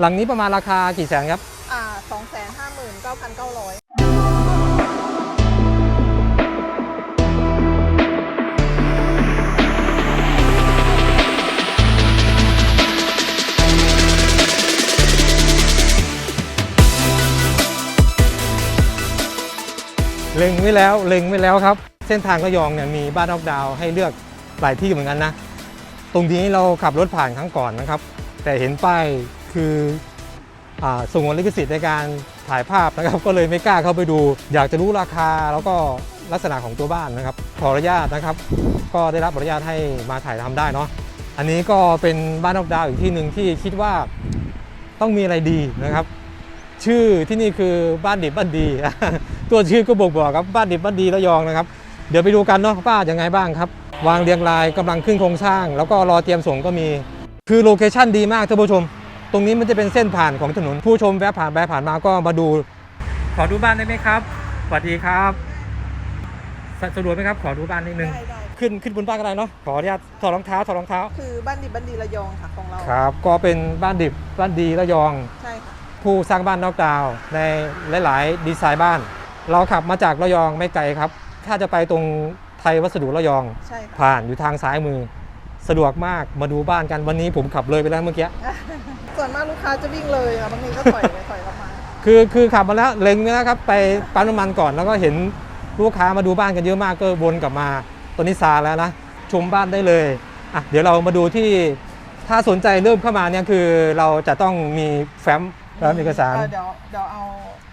หลังนี้ประมาณราคากี่แสนครับ อ่าสองแสนห้าหมื่นเก้าพันเก้าร้อยเล็งไว้แล้วเล็งไว้แล้วครับ เส้นทางระยองเนี่ยมีบ้านนอกดาวน์ให้เลือกหลายที่เหมือนกันนะ ตรงนี้เราขับรถผ่านครั้งก่อนนะครับ แต่เห็นป้าย คืออาสงวนลิขสิทธิ์ในการถ่ายภาพนะครับ ก็เลยไม่กล้าเข้าไปดู อยากจะรู้ราคาแล้วก็ลักษณะของตัวบ้านนะครับ ขออนุญาตนะครับ ก็ได้รับอนุญาตให้มาถ่ายทำได้เนาะอันนี้ก็เป็นบ้านนอกดาวอีกที่หนึ่งที่คิดว่าต้องมีอะไรดีนะครับ ชื่อที่นี่คือบ้านดิบบ้านดี ตัวชื่อก็บอกบอกครับบ้านดิบบ้านดีระยองนะครับ เดี๋ยวไปดูกันเนาะป้ายังไงบ้างครับ วางเรียงรายกำลังขึ้นโครงสร้าง แล้วก็รอเตรียมส่งก็มี คือโลเคชั่นดีมากท่านผู้ชม ตรงนี้มันจะเป็นเส้นผ่านของถนน ผู้ชมแวะผ่านไปผ่านมาก็มาดู ขอดูบ้านได้ไหมครับสวัสดีครับสสะดวกไหมครับ ขอดูบ้านนิดนึง ได้ได้ขึ้นขึ้นบนบ้านก็ได้เนาะขออนุญาตถอดรองเท้าถอดรองเท้าคือบ้านดิบบ้านดีระยองค่ะของเราครับ ก็เป็นบ้านดิบบ้านดีระยอง ใช่ค่ะผู้สร้างบ้านนอกดาวน์ในหลาย ๆ ดีไซน์บ้าน เราขับมาจากระยองไม่ไกลครับ ถ้าจะไปตรงไทยวัสดุระยอง ใช่ค่ะผ่านอยู่ทางซ้ายมือ สะดวกมากมาดูบ้านกันวันนี้ผมขับเลยไปแล้วเมื่อกี้ ส่วนมากลูกค้าจะวิ่งเลยค่ะบางทีก็ถอยไปถอยกลับมา คือคือขับมาแล้วเล็งไว้แล้วครับไปปั๊มน้ำมันก่อนแล้วก็เห็นลูกค้ามาดูบ้านกันเยอะมากก็วนกลับมาตอนนี้ซาแล้วนะชมบ้านได้เลยอะเดี๋ยวเรามาดูที่ถ้าสนใจเริ่มเข้ามาเนี่ยคือเราจะต้องมีแฟ้มแฟ้มเอกสารเดี๋ยวเดี๋ยวเอา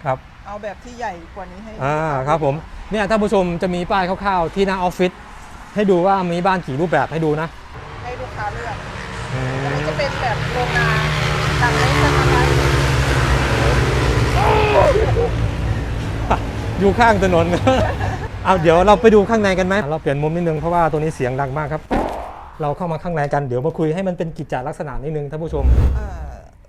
ครับเอาแบบที่ใหญ่กว่านี้ให้อ่าครับผมเนี่ยท่านผู้ชมจะมีป้ายคร่าวๆที่หน้าออฟฟิศให้ดูว่ามีบ้านกี่รูปแบบให้ดูนะให้ลูก ค้าเลือกอืมอันนี้จะเป็นแบบโรงนาตัดเล็กตัดอะไรอยู่ข้างถนน เอาเดี๋ยวเราไปดูข้างในกันไหมเราเปลี่ยนมุมนิดนึงเพราะว่าตัวนี้เสียงดังมากครับ เราเข้ามาข้างในกันเดี๋ยวมาคุยให้มันเป็นกิจจลักษณะนิดนึงท่านผู้ชมอ่า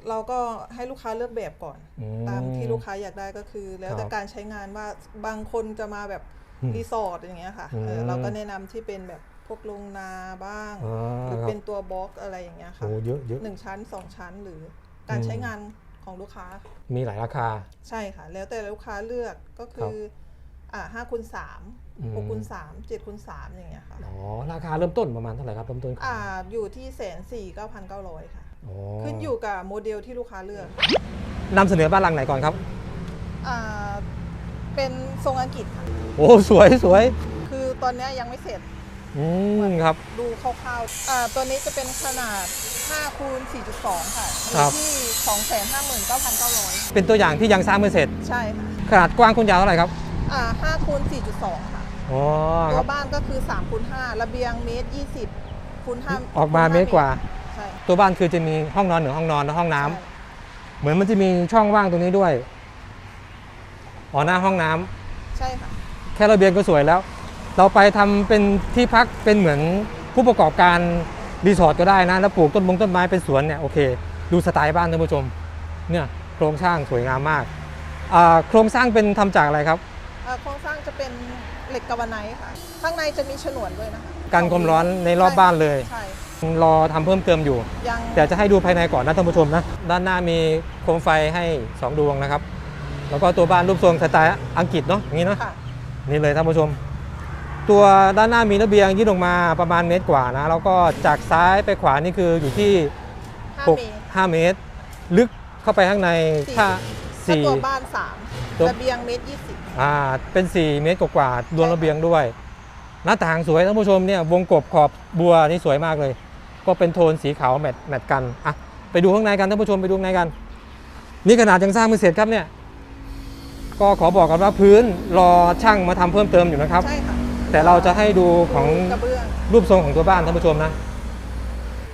เราก็ให้ลูกค้าเลือกแบบก่อน อืมตามที่ลูกค้าอยากได้ก็คือ แล้วแต่ครับการใช้งานว่าบางคนจะมาแบบอืมรีสอร์ทอย่างเงี้ยค่ะอืมเออเราก็แนะนำที่เป็นแบบ พวกโรงนาบ้าง อ่าหรือครับเป็นตัวบล็อกอะไรอย่างเงี้ยค่ะโอ้เยอะเยอะหนึ่งชั้นสองชั้นหรือการอืมใช้งานของลูกค้า มีหลายราคา ใช่ค่ะ แล้วแต่ลูกค้าเลือกก็คืออ่าห้าคูณสามอืม หกคูณสามเจ็ดคูณสามอย่างเงี้ยค่ะ อ๋อราคาเริ่มต้นประมาณเท่าไหร่ครับเริ่มต้นอ่าอยู่ที่แสนสี่เก้าพันเก้าร้อยค่ะ อ๋อขึ้นอยู่กับโมเดลที่ลูกค้าเลือกนำเสนอบ้านหลังไหนก่อนครับ อ่าเป็นทรงอังกฤษค่ะ โอ้สวยสวยคือตอนเนี้ยยังไม่เสร็จ อืมครับ ดูคร่าวๆอ่าตัวนี้จะเป็นขนาด5คูณ4.2 ค่ะอครัยู่บที่ 259,900 เป็นตัวอย่างที่ยังสร้างไม่เสร็จ ใช่ค่ะขนาดกว้างคุณยาวเท่าไหร่ครับอ่า5คูณ4.2 ค่ะ อ๋อคตัรัวบบ้านก็คือ3คูณ5ระเบียงเมตร 20คูณ5ออกมาเมตรกว่า ใช่ตัวบ้านคือจะมีห้องนอนหนึ่งห้องนอนและห้องน้ำใช่เหมือนมันจะมีช่องว่างตรงนี้ด้วยอ๋อหน้าห้องน้ำใช่ค่ะ แค่ระเบียงก็สวยแล้ว เราไปทำเป็นที่พักเป็นเหมือนผู้ประกอบการรีสอร์ทก็ได้นะ แล้วปลูกต้นมงต้นไม้เป็นสวนเนี่ยโอเค ดูสไตล์บ้านท่านผู้ชมเนี่ยโครงสร้างสวยงามมากอ่าโครงสร้างเป็นทำจากอะไรครับอ่าโครงสร้างจะเป็นเหล็กกาวาไนท์ค่ะ ข้างในจะมีฉนวนด้วยนะคะกันความร้อนในรอบบ้านเลยใช่รอทำเพิ่มเติมอยู่ยังแต่จะให้ดูภายในก่อนนะท่านผู้ชมนะ ด้านหน้ามีโคมไฟให้ 2 ดวงนะครับ แล้วก็ตัวบ้านรูปทรงสไตล์อังกฤษเนาะอย่างนี้เนาะค่ะนี่เลยท่านผู้ชม ตัวด้านหน้ามีระเบียงยื่นออกมาประมาณเมตรกว่านะ แล้วก็จากซ้ายไปขวานี่คืออยู่ที่5เมตร6 5เมตร ลึกเข้าไปข้างในสี่ถ้าถ้าตัว4บ้านตัว3ระเบียงเมตร20อ่าเป็น 4 เมตรกว่าๆรวมระเบียงด้วย หน้าต่างสวยท่านผู้ชมเนี่ยวงกบขอบบัวนี่สวยมากเลย ก็เป็นโทนสีขาวแมทแมทกันอะไปดูข้างในกันท่านผู้ชมไปดูข้างในกัน นี่ขนาดยังสร้างไม่เสร็จครับเนี่ย ก็ขอบอกกันว่าพื้นรอช่างมาทำเพิ่มเติมอยู่นะครับใช่ค่ะ แต่เราจะให้ดูของกระเบื้องรูปทรงของตัวบ้านท่านผู้ชมนะ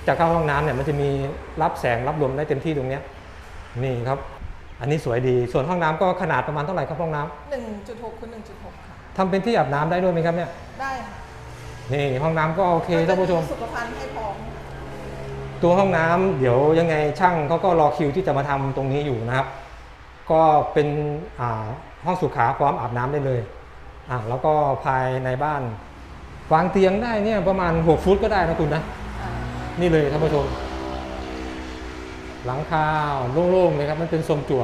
จากเข้าห้องน้ำเนี่ยมันจะมีรับแสงรับลมได้เต็มที่ตรงเนี้ยนี่ครับ อันนี้สวยดีส่วนห้องน้ำก็ขนาดประมาณเท่าไหร่ครับห้องน้ำ1.6คูณ1.6ค่ะ ทำเป็นที่อาบน้ำได้ด้วยไหมครับเนี่ยได้ค่ะนี่ห้องน้ำก็โอเคท่านผู้ชม สุขภัณฑ์ให้พร้อม ตัวห้องน้ำเดี๋ยวยังไงช่างเขาก็รอคิวที่จะมาทำตรงนี้อยู่นะครับ ก็เป็นอ่าห้องสุขาพร้อมอาบน้ำได้เลย อ่าแล้วก็ภายในบ้าน วางเตียงได้เนี่ยประมาณ 6 ฟุตก็ได้นะคุณนะอ่านี่เลยท่านผู้ชมนหลังคาโล่งๆเลยครับ มันเป็นทรงจั่ว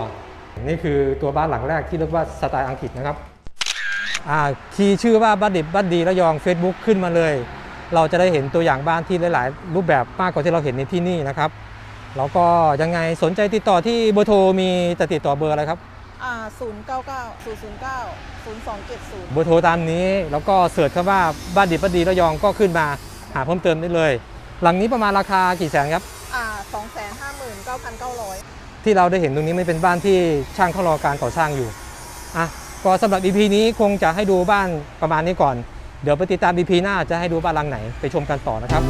นี่คือตัวบ้านหลังแรกที่เรียกว่าสไตล์อังกฤษนะครับอ่าคีย์ชื่อว่าบ้านดิบบ้านดีระยอง Facebook ขึ้นมาเลย เราจะได้เห็นตัวอย่างบ้านที่หลาย ๆ รูปแบบมากกว่าที่เราเห็นในที่นี่นะครับแล้วก็ยังไงสนใจติดต่อที่เบอร์โทรมีจะติดต่อเบอร์อะไรครับ อ่าศูนย์เก้าเก้าศูนย์ศูนย์เก้าศูนย์สองเจ็ดศูนย์เบอร์โทรตามนี้ แล้วก็เสิร์ชคำว่าบ้านดิบบ้านดีระยองก็ขึ้นมาหาเพิ่มเติมได้เลย หลังนี้ประมาณราคากี่แสนครับ อ่าสองแสนห้าหมื่นเก้าพันเก้าร้อยที่เราได้เห็นตรงนี้ไม่เป็นบ้านที่ช่างเขารอการก่อสร้างอยู่อะก็สำหรับ EP นี้คงจะให้ดูบ้านประมาณนี้ก่อน เดี๋ยวไปติดตาม EP หน้าจะให้ดูบ้านหลังไหนไปชมกันต่อนะครับ